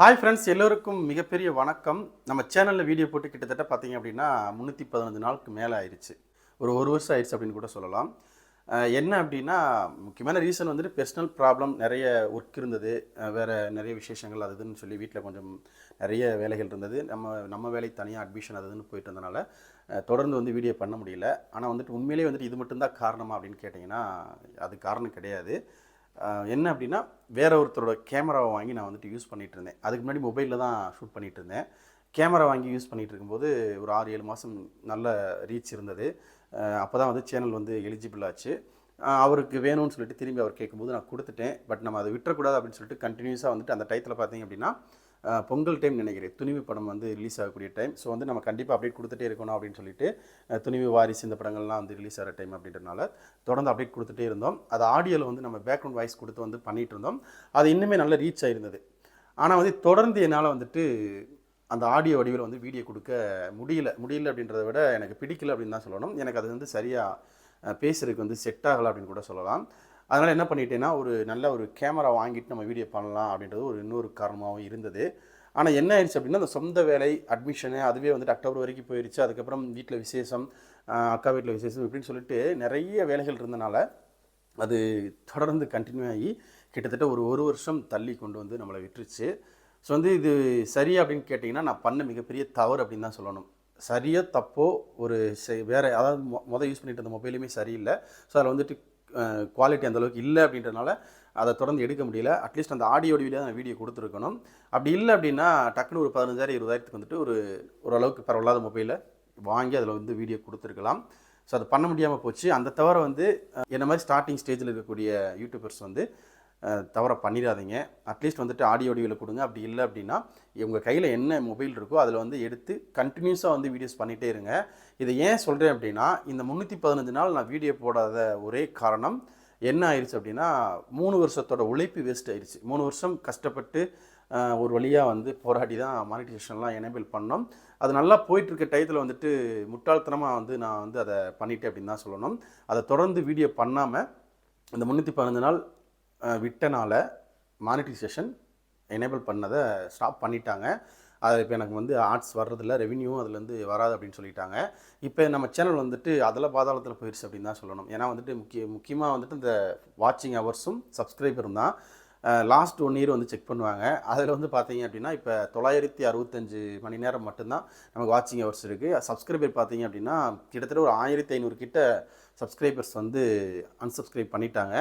Hi friends எல்லோருக்கும் மிகப்பெரிய வணக்கம். நம்ம சேனலில் வீடியோ போட்டு கிட்டத்தட்ட பார்த்தீங்க அப்படின்னா முந்நூற்றி பதினஞ்சு நாளுக்கு மேலே ஆயிடுச்சு. ஒரு ஒரு வருஷம் ஆயிடுச்சு அப்படின்னு கூட சொல்லலாம். என்ன அப்படின்னா முக்கியமான ரீசன் வந்துட்டு பர்சனல் ப்ராப்ளம் நிறைய ஒர்க் இருந்தது. வேறு வேற நிறைய விசேஷங்கள் அது இதுன்னு சொல்லி வீட்டில் கொஞ்சம் நிறைய வேலைகள் இருந்தது. நம்ம நம்ம வேலைக்கு தனியாக அட்மிஷன் அது இதுன்னு போயிட்டு இருந்தனால தொடர்ந்து வந்து வீடியோ பண்ண முடியல. ஆனால் வந்துட்டு உண்மையிலேயே வந்துட்டு இது மட்டும்தான் காரணமா அப்படின்னு கேட்டிங்கன்னா அது காரணம் கிடையாது. என்ன அப்படின்னா வேற ஒருத்தரோட கேமராவை வாங்கி நான் வந்துட்டு யூஸ் பண்ணிகிட்டு இருந்தேன் அதுக்கு முன்னாடி மொபைலில் தான் ஷூட் பண்ணிகிட்டு இருந்தேன் கேமரா வாங்கி யூஸ் பண்ணிகிட்டு இருக்கும்போது ஒரு ஆறு ஏழு மாதம் நல்ல ரீச் இருந்தது. அப்போ தான் வந்து சேனல் வந்து எலிஜிபிள் ஆச்சு. அவருக்கு வேணும்னு சொல்லிட்டு திரும்பி அவர் கேட்கும்போது நான் கொடுத்துட்டேன். பட் நம்ம அதை விட்டுறக்கூடாது அப்படின்னு சொல்லிட்டு கண்டினியூஸாக வந்துட்டு அந்த டயத்தில் பார்த்தீங்க அப்படின்னா பொங்கல் டைம் நினைக்கிறேன். துணிவு படம் வந்து ரிலீஸ் ஆகக்கூடிய டைம் ஸோ வந்து நம்ம கண்டிப்பாக அப்டேட் கொடுத்துட்டே இருக்கணும் அப்படின்னு சொல்லிட்டு துணிவு வாரிசு இந்த படங்கள்லாம் வந்து ரிலீஸ் ஆகிற டைம் அப்படின்றனால தொடர்ந்து அப்டேட் கொடுத்துட்டே இருந்தோம். அது ஆடியோவில் வந்து நம்ம பேக்ரவுண்ட் வாய்ஸ் கொடுத்து வந்து பண்ணிகிட்டு இருந்தோம். அது இன்னுமே நல்ல ரீச் ஆகிருந்தது ஆனால் வந்து தொடர்ந்து என்னால் வந்துட்டு அந்த ஆடியோ வடிவில் வந்து வீடியோ கொடுக்க முடியல. முடியல அப்படின்றத விட எனக்கு பிடிக்கல அப்படின்னு தான் சொல்லணும். எனக்கு அது வந்து சரியாக பேசுறதுக்கு வந்து செட் ஆகலை அப்படின்னு கூட சொல்லலாம். அதனால் என்ன பண்ணிட்டேன்னா ஒரு நல்ல ஒரு கேமரா வாங்கிட்டு நம்ம வீடியோ பண்ணலாம் அப்படின்றது ஒரு இன்னொரு காரணமாகவும் இருந்தது. ஆனால் என்ன ஆயிடுச்சு அப்படின்னா அந்த சொந்த வேலை அட்மிஷனு அதுவே வந்துட்டு அக்டோபர் வரைக்கும் போயிடுச்சு அதுக்கப்புறம் வீட்டில் விசேஷம் அக்கா வீட்டில் விசேஷம் இப்படின்னு சொல்லிட்டு நிறைய வேலைகள் இருந்தனால அது தொடர்ந்து கண்டினியூ ஆகி கிட்டத்தட்ட ஒரு ஒரு வருஷம் தள்ளி கொண்டு வந்து நம்மளை விட்டுருச்சு. ஸோ வந்து இது சரி அப்படின்னு கேட்டிங்கன்னா நான் பண்ண மிகப்பெரிய தவறு அப்படின்னு தான் சொல்லணும். சரியோ தப்போ ஒரு செ- அதாவது மொதல் யூஸ் பண்ணிட்டு இருந்த மொபைலுமே சரியில்லை. ஸோ அதில் வந்துட்டு குவாலிட்டி அந்த அளவுக்கு இல்லை அப்படின்றனால அதை தொடர்ந்து எடுக்க முடியல. அட்லீஸ்ட் அந்த ஆடியோ வடிவிலே நான் வீடியோ கொடுத்துருக்கணும். அப்படி இல்லை அப்படின்னா டக்குன்னு ஒரு பதினஞ்சாயிரம் இருபதாயிரத்துக்கு வந்துட்டு ஒரு ஓரளவுக்கு பரவாயில்லாத மொபைலை வாங்கி அதில் வந்து வீடியோ கொடுத்துருக்கலாம். ஸோ அது பண்ண முடியாமல் போச்சு. அந்த தவிர வந்து என்ன மாதிரி ஸ்டார்டிங் ஸ்டேஜில் இருக்கக்கூடிய யூடியூபர்ஸ் வந்து தவிர தவற பண்ணிடாதீங்க அட்லீஸ்ட் வந்துட்டு ஆடியோ வடிவில் கொடுங்க. அப்படி இல்லை அப்படின்னா உங்கள் கையில் என்ன மொபைல் இருக்கோ அதில் வந்து எடுத்து கண்டினியூஸாக வந்து வீடியோஸ் பண்ணிகிட்டே இருங்க. இதை ஏன் சொல்கிறேன் அப்படின்னா இந்த முந்நூற்றி பதினஞ்சு நாள் நான் வீடியோ போடாத ஒரே காரணம் என்ன ஆயிடுச்சு அப்படின்னா மூணு வருஷத்தோட உழைப்பு வேஸ்ட் ஆயிடுச்சு மூணு வருஷம் கஷ்டப்பட்டு ஒரு வழியாக வந்து போராடி தான் மானிட்டேஷன்லாம் எனேபிள் பண்ணோம். அது நல்லா போயிட்டுருக்க டயத்தில் வந்துட்டு முட்டாள்தனமாக வந்து நான் வந்து அதை பண்ணிட்டேன் அப்படின்னு தான் சொல்லணும். அதை தொடர்ந்து வீடியோ பண்ணாமல் இந்த முந்நூற்றி பதினஞ்சு நாள் விட்டனால மானிட்டைசேஷன் எனேபிள் பண்ணதை ஸ்டாப் பண்ணிட்டாங்க. அது இப்போ எனக்கு வந்து ஆர்ட்ஸ் வர்றதில்ல ரெவின்யூ அதுலேருந்து வராது அப்படின்னு சொல்லிட்டாங்க. இப்போ நம்ம சேனல் வந்துட்டு அதில் பாதாளத்தில் போயிடுச்சு அப்படின்னு தான் சொல்லணும். ஏன்னா வந்துட்டு முக்கிய முக்கியமாக வந்துட்டு இந்த வாட்சிங் ஹவர்ஸும் சப்ஸ்கிரைபரும் தான். லாஸ்ட் ஒன் இயர் வந்து செக் பண்ணுவாங்க. அதில் வந்து பார்த்தீங்க அப்படின்னா இப்போ தொள்ளாயிரத்தி அறுபத்தஞ்சு மணி நேரம் மட்டும்தான் நமக்கு வாட்சிங் ஹவர்ஸ் இருக்குது சப்ஸ்கிரைபர் பார்த்தீங்க அப்படின்னா கிட்டத்தட்ட ஒரு ஆயிரத்தி ஐநூறு கிட்ட சப்ஸ்கிரைபர்ஸ் வந்து அன்சப்ஸ்கிரைப் பண்ணிட்டாங்க.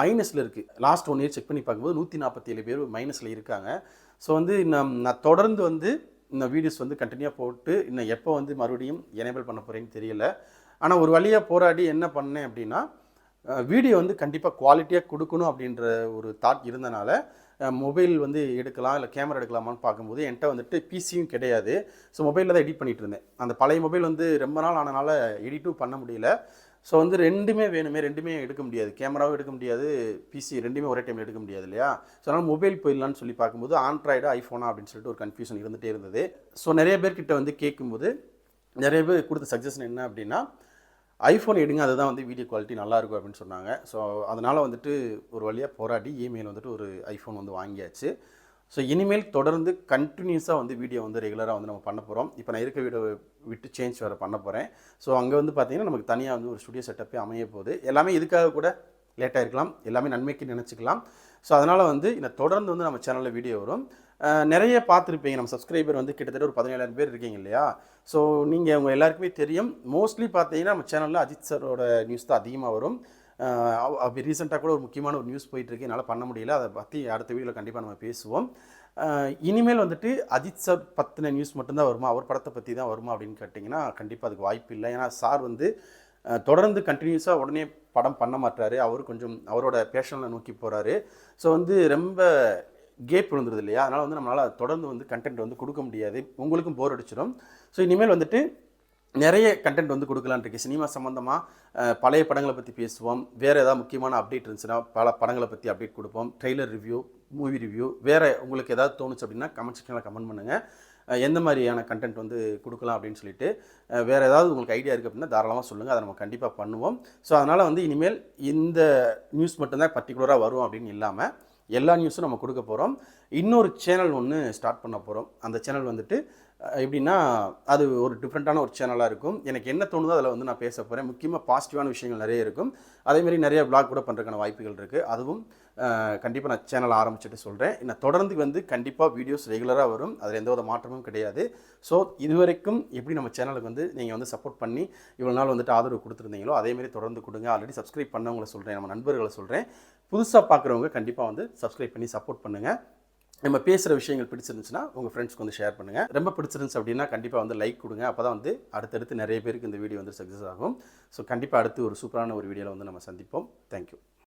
மைனஸில் இருக்குது லாஸ்ட் ஒன் இயர் செக் பண்ணி பார்க்கும்போது நூற்றி நாற்பத்தி ஏழு பேர் மைனஸில் இருக்காங்க. ஸோ வந்து நான் நான் தொடர்ந்து வந்து இந்த வீடியோஸ் வந்து கண்டினியூவாக போட்டு இன்னும் எப்போ வந்து மறுபடியும் எனேபிள் பண்ண போகிறேன்னு தெரியல. ஆனால் ஒரு வழியாக போராடி என்ன பண்ணேன் அப்படின்னா வீடியோ வந்து கண்டிப்பாக குவாலிட்டியாக கொடுக்கணும் அப்படின்ற ஒரு தாட் இருந்தனால மொபைல் வந்து எடுக்கலாம் இல்லை கேமரா எடுக்கலாமான்னு பார்க்கும்போது என்கிட்ட வந்துட்டு பிசியும் கிடையாது. ஸோ மொபைலில் தான் எடிட் பண்ணிகிட்டு இருந்தேன். அந்த பழைய மொபைல் வந்து ரொம்ப நாள் ஆனனால எடிட்டும் பண்ண முடியல. ஸோ வந்து ரெண்டுமே வேணுமே ரெண்டுமே எடுக்க முடியாது. கேமராவும் எடுக்க முடியாது பிசி ரெண்டுமே ஒரே டைமில் எடுக்க முடியாது இல்லையா? ஸோ அதனால் மொபைல் போயிடலான்னு சொல்லி பார்க்கும்போது ஆண்ட்ராய்டு ஐஃபோனா அப்படின்னு சொல்லிட்டு ஒரு கன்ஃபியூஷன் இருந்துகிட்டே இருந்தது. ஸோ நிறைய பேர்கிட்ட வந்து கேட்கும்போது நிறைய பேர் கொடுத்த சஜஷன் என்ன அப்படின்னா ஐஃபோன் எடுங்க அதுதான் வந்து வீடியோ குவாலிட்டி நல்லா இருக்கும் அப்படின்னு சொன்னாங்க. ஸோ அதனால் வந்துட்டு ஒரு வழியாக போராடி இமெயில் வந்துட்டு ஒரு ஐஃபோன் வந்து வாங்கியாச்சு. ஸோ இனிமேல் தொடர்ந்து கண்டினியூஸாக வந்து வீடியோ வந்து ரெகுலராக வந்து நம்ம பண்ண போகிறோம் இப்போ நான் இருக்க வீடியோ விட்டு சேஞ்ச் வேறு பண்ண போகிறேன் ஸோ அங்கே வந்து பார்த்தீங்கன்னா நமக்கு தனியாக வந்து ஒரு ஸ்டுடியோ செட்டப்பே அமைய போகுது. எல்லாமே இதுக்காக கூட லேட்டாக இருக்கலாம் எல்லாமே நன்மைக்கு நினச்சிக்கலாம். ஸோ அதனால் வந்து இந்த தொடர்ந்து வந்து நம்ம சேனலில் வீடியோ வரும். நிறைய பார்த்துருப்பீங்க. நம்ம சப்ஸ்கிரைபர் வந்து கிட்டத்தட்ட ஒரு பதினேழாயிரம் பேர் இருக்கீங்க இல்லையா? ஸோ நீங்கள் உங்கள் எல்லாருக்குமே தெரியும். மோஸ்ட்லி பார்த்தீங்கன்னா நம்ம சேனலில் அஜித் சாரோட நியூஸ் தான் அதிகமாக வரும். அப்படி ரீசெண்டாக கூட ஒரு முக்கியமான ஒரு நியூஸ் போயிட்டுருக்கு. என்னால் பண்ண முடியல. அதை பற்றி அடுத்த வீடியோவில் கண்டிப்பாக நம்ம பேசுவோம். இனிமேல் வந்துட்டு அஜித் சார் பற்றின நியூஸ் மட்டும்தான் வருமா? அவர் படத்தை பற்றி தான் வருமா? அப்படின்னு கேட்டிங்கன்னா கண்டிப்பாக அதுக்கு வாய்ப்பு இல்லை. ஏன்னா சார் வந்து தொடர்ந்து கண்டினியூஸாக உடனே படம் பண்ண மாட்டாரு அவர் கொஞ்சம் அவரோட பேஷனில் நோக்கி போகிறாரு ஸோ வந்து ரொம்ப கேப் விழுந்துருது இல்லையா? அதனால் வந்து நம்மளால் தொடர்ந்து வந்து கண்டென்ட் வந்து கொடுக்க முடியாது. உங்களுக்கும் போர் அடிச்சிடும். ஸோ இனிமேல் வந்துட்டு நிறைய கண்டென்ட் வந்து கொடுக்கலான்னு இருக்கு சினிமா சம்மந்தமாக பழைய படங்களை பற்றி பேசுவோம். வேறு ஏதாவது முக்கியமான அப்டேட் இருந்துச்சுன்னா பல படங்களை பற்றி அப்டேட் கொடுப்போம். ட்ரெய்லர் ரிவ்யூ மூவி ரிவ்யூ வேறு உங்களுக்கு ஏதாவது தோணுச்சு அப்படின்னா கமெண்ட் செக்ஷனில் கமெண்ட் பண்ணுங்கள் எந்த மாதிரியான கண்டென்ட் வந்து கொடுக்கலாம் அப்படின்னு சொல்லிட்டு வேறு ஏதாவது உங்களுக்கு ஐடியா இருக்குது அப்படின்னா தாராளமாக சொல்லுங்கள் அதை நம்ம கண்டிப்பாக பண்ணுவோம். ஸோ அதனால் வந்து இனிமேல் இந்த நியூஸ் மட்டும்தான் பர்டிகுலராக வரும் அப்படின்னு இல்லாமல் எல்லா நியூஸும் நம்ம கொடுக்க போகிறோம் இன்னொரு சேனல் ஒன்று ஸ்டார்ட் பண்ண போகிறோம் அந்த சேனல் வந்துட்டு எப்படின்னா அது ஒரு டிஃப்ரெண்ட்டான ஒரு சேனலாக இருக்கும். எனக்கு என்ன தோணுதோ அதில் வந்து நான் பேச போகிறேன் முக்கியமாக பாசிட்டிவான விஷயங்கள் நிறைய இருக்கும். அதேமாரி நிறைய பிளாக் கூட பண்ணுறதுக்கான வாய்ப்புகள் இருக்குது அதுவும் கண்டிப்பாக நான் சேனல் ஆரம்பிச்சுட்டு சொல்கிறேன் நான் தொடர்ந்து வந்து கண்டிப்பாக வீடியோஸ் ரெகுலராக வரும். அதில் எந்த வித மாற்றமும் கிடையாது. ஸோ இதுவரைக்கும் எப்படி நம்ம சேனலுக்கு வந்து நீங்கள் வந்து சப்போர்ட் பண்ணி இவ்வளோ நாள் வந்துட்டு ஆதரவு கொடுத்துருந்தீங்களோ அதேமாரி தொடர்ந்து கொடுங்க. ஆல்ரெடி சப்ஸ்கிரைப் பண்ணவங்களை சொல்கிறேன் நம்ம நண்பர்களை சொல்கிறேன் புதுசாக பார்க்குறவங்க கண்டிப்பாக வந்து சப்ஸ்கிரைப் பண்ணி சப்போர்ட் பண்ணுங்கள் நம்ம பேசுகிற விஷயங்கள் பிடிச்சிருந்துச்சுன்னா உங்கள் ஃப்ரெண்ட்ஸ்க்கு வந்து ஷேர் பண்ணுங்கள் ரொம்ப பிடிச்சிருந்துச்சு அப்படின்னா கண்டிப்பாக வந்து லைக் கொடுங்க. அப்போ தான் வந்து அடுத்தடுத்து நிறைய பேருக்கு இந்த வீடியோ வந்து சக்ஸஸ் ஆகும். ஸோ கண்டிப்பாக அடுத்து ஒரு சூப்பரான ஒரு வீடியோவில் வந்து நம்ம சந்திப்போம். தேங்க்யூ